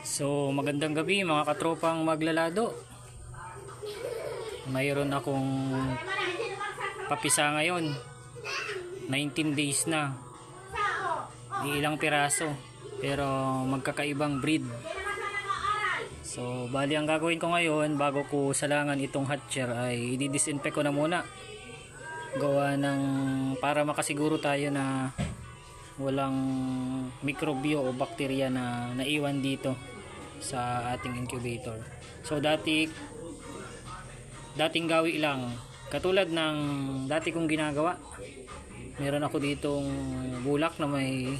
So magandang gabi mga katropang maglalado. Mayroon akong papisa ngayon. 19 days na. Ilang piraso. Pero magkakaibang breed. So bali ang gagawin ko ngayon bago ko salangan itong hatcher ay i-disinfect ko na muna. Gawa ng para makasiguro tayo na walang mikrobyo o bakterya na naiwan dito sa ating incubator. So dati dating gawi lang katulad ng dati kong ginagawa. Meron ako ditong bulak na may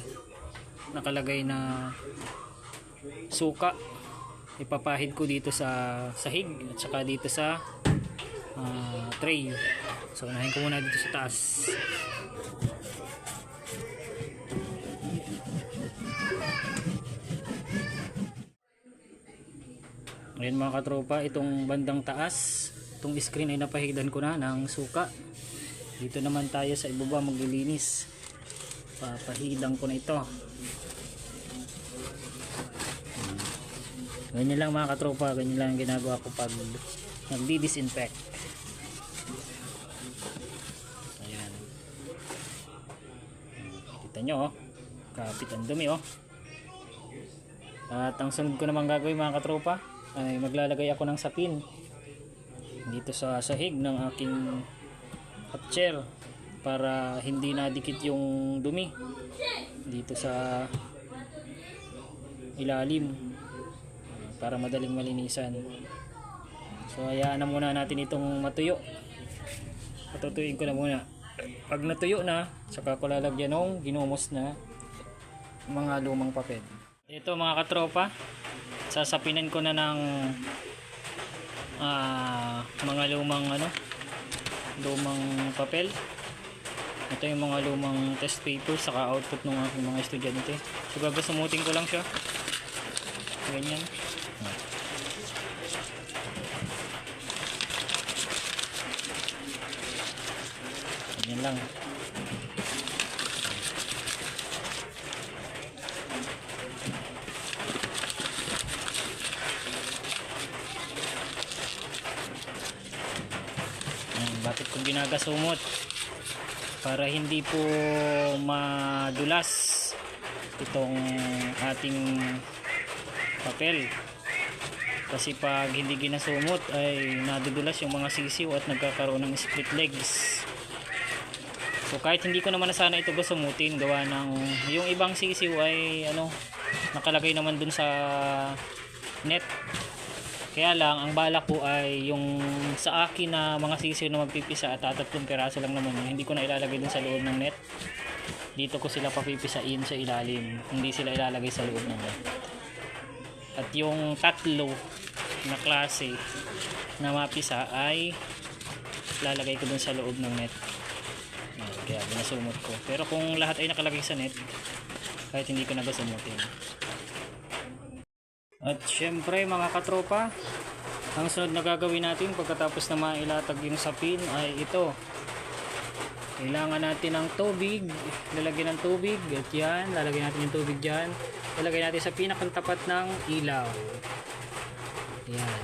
nakalagay na suka. Ipapahid ko dito sa sahig at saka dito sa ah, tray. So unahin ko muna dito sa taas. Ngayon mga katropa, itong bandang taas, itong screen ay napahidan ko na ng suka. Dito naman tayo sa ibaba maglilinis. Papahidan ko na ito. Ganyan lang mga katropa, ganyan lang ang ginagawa ko pag nagdi-disinfect. Ayan. Kita nyo oh. Kapit ang dumi oh. At ang sunod ko naman gagawin mga katropa ay maglalagay ako ng sapin dito sa sahig ng aking hatcher para hindi nadikit yung dumi dito sa ilalim para madaling malinisan. So hayaan na muna natin itong matuyo. Patutuyuin ko na muna. Pag natuyo na saka ko lalagyan ng ginumos na mga lumang papel. Ito mga katropa sasapinan ko na ng ah, mga lumang ano lumang papel. Ito yung mga lumang test paper saka output ng aking mga estudyante. So gagasumutin ko lang siya? Ganyan. Ganyan lang Ayan, bakit ko ginagasumot para hindi po madulas itong ating papel. Kasi pag hindi ginasumot ay nadudulas yung mga sisiw at nagkakaroon ng split legs. So kahit hindi ko naman na sana ito gasumutin gawa ng yung ibang sisiw ay ano nakalagay naman dun sa net kaya lang, ang balak ko ay yung sa akin na mga sisiw na magpipisa at tatatlong piraso lang naman yun. Hindi ko na ilalagay dun sa loob ng net. Dito ko sila papipisain sa ilalim. Hindi sila ilalagay sa loob ng net. At yung tatlo na klase na mapisa ay lalagay ko dun sa loob ng net. Kaya binasumot ko. Pero kung lahat ay nakalagay sa net, kahit hindi ko nagasumutin. At syempre mga katropa, ang sunod na gagawin natin pagkatapos na mailatag yung sapin ay ito. Kailangan natin ng tubig, lalagyan ng tubig at yan, lalagyan natin yung tubig dyan. Lalagyan natin sa pinakatapat ng ilaw. Yan,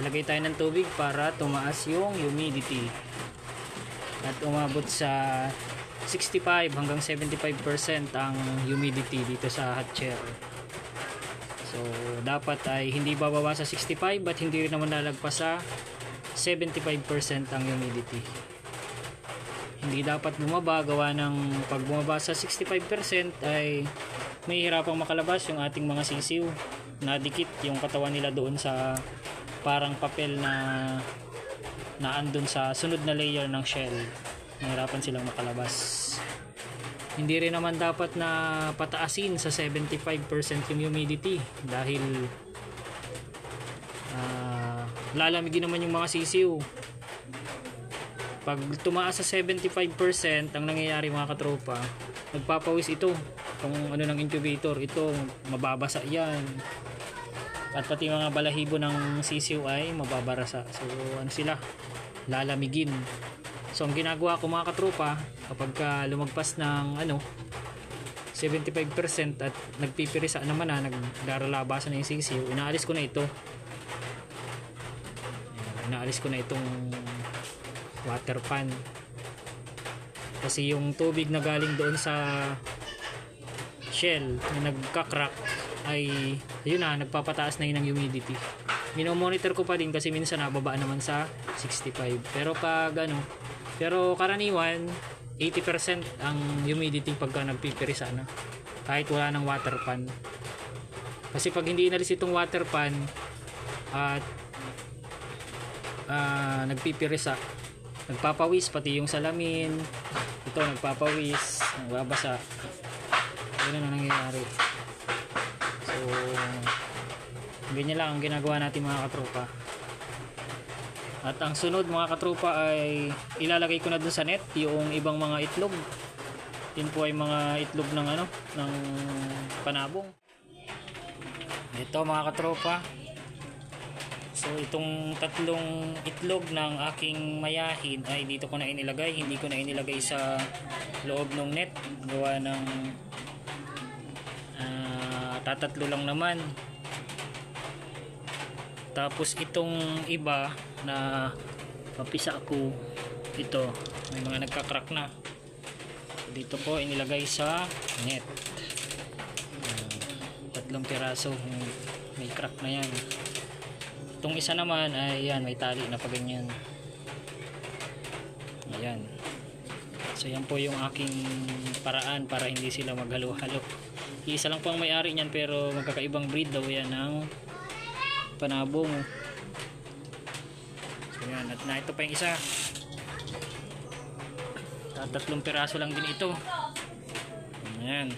lalagay tayo ng tubig para tumaas yung humidity. At umabot sa 65 hanggang 75% ang humidity dito sa hatcher. So, dapat ay hindi bababa sa 65 at hindi rin naman lalagpas sa 75% ang humidity. Hindi dapat bumaba gawa ng pag bumaba sa 65% ay may hirapang makalabas yung ating mga sisiw. Nadikit yung katawan nila doon sa parang papel na naandun sa sunod na layer ng shell. Nahirapan silang makalabas. Hindi rin naman dapat na pataasin sa 75% yung humidity dahil ah, lalamigin naman yung mga sisiw. Pag tumaas sa 75%, ang nangyayari mga katropa, nagpapawis ito. Kung ano ng incubator, ito mababasa yan. At pati mga balahibo ng sisiw ay mababarasa. So ano sila? Lalamigin. So ang ginagawa ko mga katropa, kapag ka lumagpas ng ano 75% at nagpipirisa naman na nagdaralabasan na yung sisiw inaalis ko na ito. Inaalis ko na itong water pan. Kasi yung tubig na galing doon sa shell na nagka-crack ay ayun na nagpapataas na yun ng humidity. Minomonitor ko pa din kasi minsan nababa naman sa 65 pero pag ano pero karaniwan 80% ang humidity pagka nagpipirisa na kahit wala ng water pan. Kasi pag hindi inalis itong water pan at ah, nagpipirisa nagpapawis pati yung salamin ito nagpapawis nagbabasa. Ganun ang nangyayari. So ganyan lang ang ginagawa natin mga katropa at ang sunod mga katropa ay ilalagay ko na dun sa net yung ibang mga itlog. Yun po ay mga itlog ng ano ng panabong. Ito mga katropa. So itong tatlong itlog ng aking mayahin ay dito ko na inilagay. Hindi ko na inilagay sa loob ng net. Gawa ng ah, tatatlo lang naman. Tapos itong iba na papisa ko ito may mga nagka-crack na. Dito po inilagay sa net. Ayan. tatlong piraso may crack na yan. Itong isa naman ay yan may tali na pa ganyan. Ayan. So yan po yung aking paraan para hindi sila maghalo-halo. Isa lang po ang may-ari niyan pero magkakaibang breed daw yan ng panabong so yan at na ito pa yung isa. Tatlong piraso lang din ito. Ayan.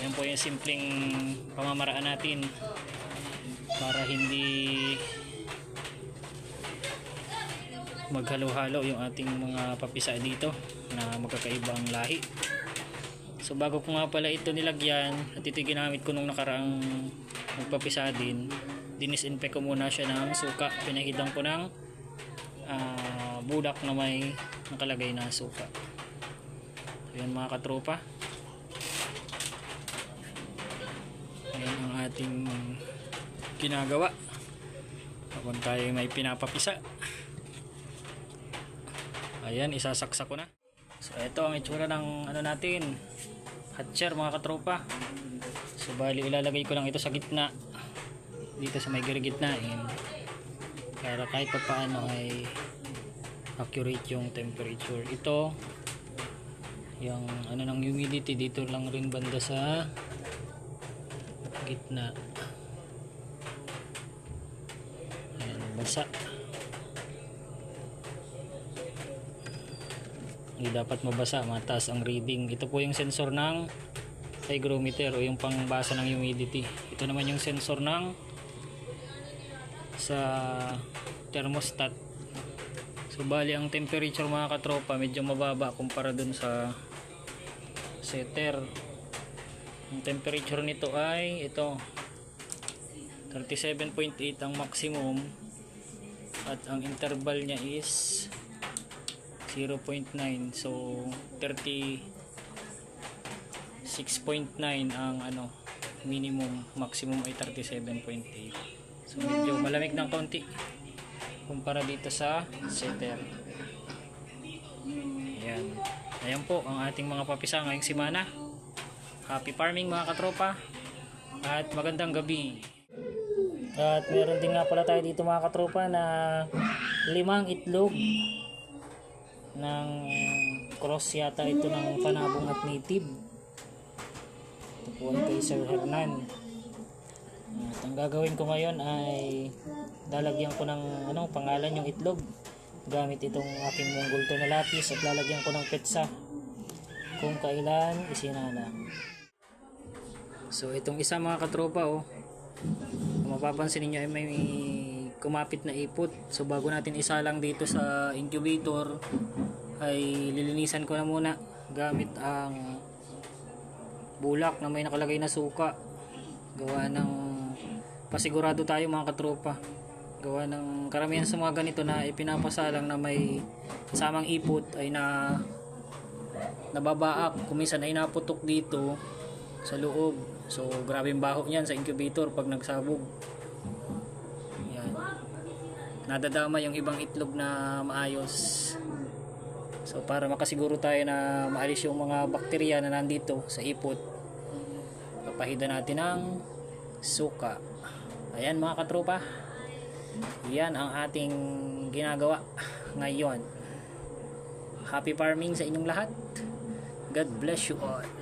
Ayan po yung simpleng pamamaraan natin para hindi maghalo-halo yung ating mga papisa dito na magkakaibang lahi. So bago ko nga pala ito nilagyan at ito ginamit ko nung nakaraang magpapisa din dinisinfect ko muna siya ng suka. Pinahidang ko ng ah, bulak na may nakalagay na suka. So yun mga katropa. Ayan ang ating ginagawa. Habang tayo may pinapapisa. Ayan isasaksak ko na. So ito ang itsura ng ano natin. Hatcher mga katropa. So bali ilalagay ko lang ito sa gitna dito sa may gitnain para kahit pa paano ay accurate yung temperature. Ito yung ano ng humidity dito lang rin banda sa gitna. Ayan basa. Hindi dapat mabasa mataas ang reading. Ito po yung sensor ng hygrometer o yung pangbasa ng humidity. Ito naman yung sensor ng sa thermostat. So bali ang temperature mga katropa medyo mababa kumpara dun sa setter. Ang temperature nito ay ito 37.8 ang maximum. At ang interval niya is 0.9 so 36.9 ang ano minimum maximum ay 37.8 so medyo malamig ng konti kumpara dito sa setter. Ayan. Ayan po ang ating mga papisa ngayong simana happy farming mga katropa. At magandang gabi. At meron din nga pala tayo dito mga katropa na limang itlog ng cross yata ito ng panabong at native. Ito po ay kay Sir Hernan at ang gagawin ko ngayon ay lalagyan ko ng ano, pangalan yung itlog. Gamit itong aking monggolto na lapis at lalagyan ko ng petsa. Kung kailan isinana. So itong isa mga katropa oh. Kung mapapansin ninyo ay may kumapit na ipot. So bago natin isalang dito sa incubator ay lilinisan ko na muna gamit ang bulak na may nakalagay na suka. Gawa ng pasigurado tayo mga katropa. Gawa ng karamihan sa mga ganito na ipinapasalang na may kasamang ipot ay na nababaak kuminsan ay naputok dito sa loob. So grabe yung baho niyan sa incubator pag nagsabog. Yan. Nadadama yung ibang itlog na maayos. So para makasiguro tayo na maalis yung mga bakterya na nandito sa ipot papahida natin ng suka ayan mga katropa. Yan ang ating ginagawa ngayon. Happy farming sa inyong lahat. God bless you all